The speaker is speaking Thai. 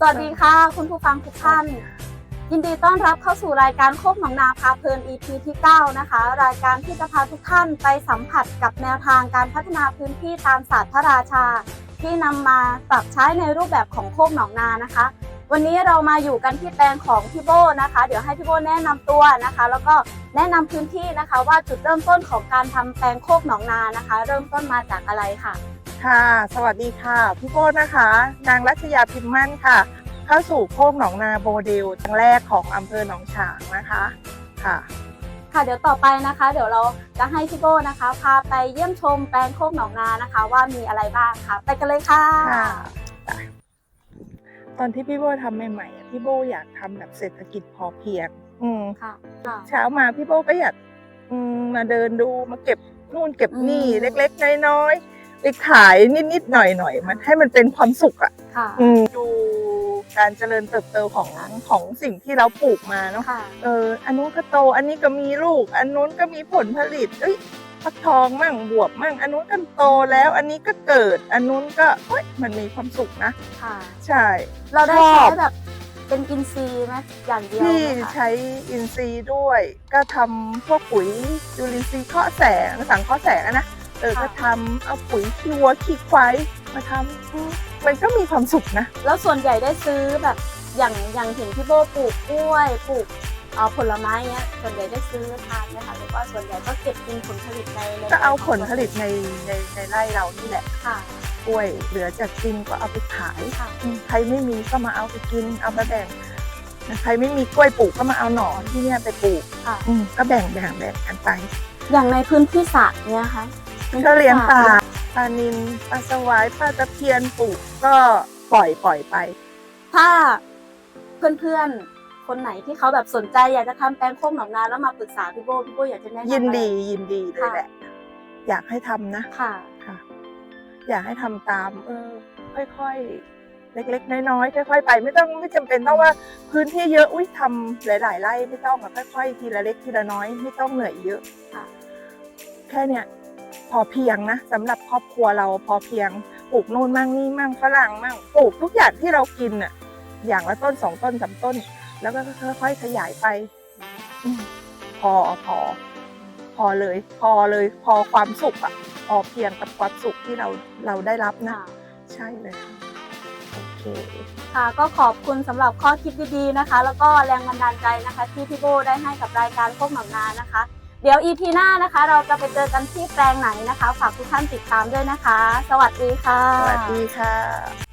สวัสดีค่ะ คุณผู้ฟังทุกท่าน ยินดีต้อนรับเข้าสู่รายการโคกหนองนาพาเพลิน EP ที่ 9 นะคะ รายการที่จะพาทุกท่านไปสัมผัสกับแนวทางการพัฒนาพื้นที่ตามศาสตร์พระราชา ที่นำมาปรับใช้ในรูปแบบของโคกหนองนานะคะ วันนี้เรามาอยู่กันที่แปลงของพี่โบนะคะ เดี๋ยวให้พี่โบแนะนำตัวนะคะ แล้วก็แนะนำพื้นที่นะคะ ว่าจุดเริ่มต้นของการทำแปลงโคกหนองนานะคะ เริ่มต้นมาจากอะไรค่ะ ค่ะ สวัสดีค่ะ พี่โก้นะคะ นางรัชยาพิมพ์มั่นค่ะ เข้าสู่โคกหนองนาโมเดลครั้งแรกของอำเภอหนองฉางนะคะค่ะ ค่ะเดี๋ยวต่อไปนะคะ เดี๋ยวเราจะให้พี่โบนะคะ พาไปเยี่ยมชมแปลงโคกหนองนานะคะ ว่ามีอะไรบ้างค่ะ ไปกันเลยค่ะ ค่ะจ้ะตอนที่พี่โบทำใหม่ๆอะพี่โบอยากทำแบบเศรษฐกิจพอเพียง อืม ค่ะค่ะ เช้ามาพี่โบก็อยากอืมมาเดินดูมาเก็บนู่นเก็บนี่อืม เล็กๆน้อยๆ ไปขายนิดๆหน่อยๆมันให้มันเป็นความสุขอะค่ะอืมดูการเจริญเติบโตของของสิ่งที่เราปลูกมาเนาะค่ะ เอออันนู้นก็โตอันนี้ก็มีลูก อันนู้นก็มีผลผลิตเอ้ยฟักทองมั่งบวบมั่ง อันนู้นก็โตแล้ว อันนี้ก็เกิด อันนู้นก็เฮ้ยมันมีความสุขนะ ค่ะ ใช่ เราได้ชอใช้บแบบเป็นอินทรีย์ไหมอย่างเดียวที่ไหมคะใช้อินทรีย์ด้วย ก็ทำพวกปุ๋ยจุลินทรีย์เคาะแสงสังเคาะแสงอะนะ เออก็ทำเอาปุ๋ยขี้วัวขี้ควายมาทำอืมมันก็มีความสุขนะ แล้วส่วนใหญ่ได้ซื้อแบบอย่างอย่างเห็นพี่โบปลูกกล้วยปลูกเอ่อผลไม้เนี้ยส่วนใหญ่ได้ซื้อทานไหมคะหรือว่าส่วนใหญ่ก็เก็บกินผลผลิตในในก็เอาผลผลิตในในในไร่เรานี่แหละค่ะกล้วยเหลือจากกินก็เอาไปขายค่ะอืมใครไม่มีก็มาเอาไปกินเอาไปแบ่งนะใครไม่มีกล้วยปลูกก็มาเอาหนอนที่เนี่ยไปปลูกค่ะอืมก็แบ่งแบ่งแบ่งกันไป อย่างในพื้นที่สระเนี้ยค่ะ ก็เลี้ยงปลาปลานิลปลาสวายปลาตะเพียนปลูกก็ปล่อยปล่อยไป ถ้าเพื่อนๆ คนไหนที่เขาแบบสนใจอยากจะทำแปลงโคกหนองนาแล้วมาปรึกษาพี่โบพี่โบอยากจะแนะนำยินอะไรดียินดีเลยค่ะแหละ อยากให้ทำนะค่ะค่ะ อยากให้ทำตาม เออ ค่อยๆ เล็กๆ น้อยๆ ค่อยๆ ไป ไม่ต้องไม่จำเป็นต้องว่าพื้นที่เยอะอุ้ยทำหลายๆไร่ไม่ต้องอะค่อยๆ ทีละเล็กทีละน้อย ไม่ต้องเหนื่อยเยอะค่ะ แค่เนี้ย พอเพียงนะสำหรับครอบครัวเราพอเพียงปลูกนู่นมั่งนี่มั่งฝรั่งมั่งปลูกทุกอย่างที่เรากินอะ อย่างละต้นสองต้นสามต้น แล้วก็ค่อยๆขยายไปอืมพอพอ พอเลย พอเลย พอความสุขอะพอเพียงกับความสุขที่เราเราได้รับนะค่ะใช่เลยค่ะโอเคค่ะก็ขอบคุณสำหรับข้อคิดดีๆนะคะ แล้วก็แรงบันดาลใจนะคะ ที่พี่โบได้ให้กับรายการพวกหนองนานะคะ เดี๋ยว EP หน้านะคะ เราจะไปเจอกันที่แปลงไหนนะคะ ฝากทุกท่านติดตามด้วยนะคะ สวัสดีค่ะ สวัสดีค่ะ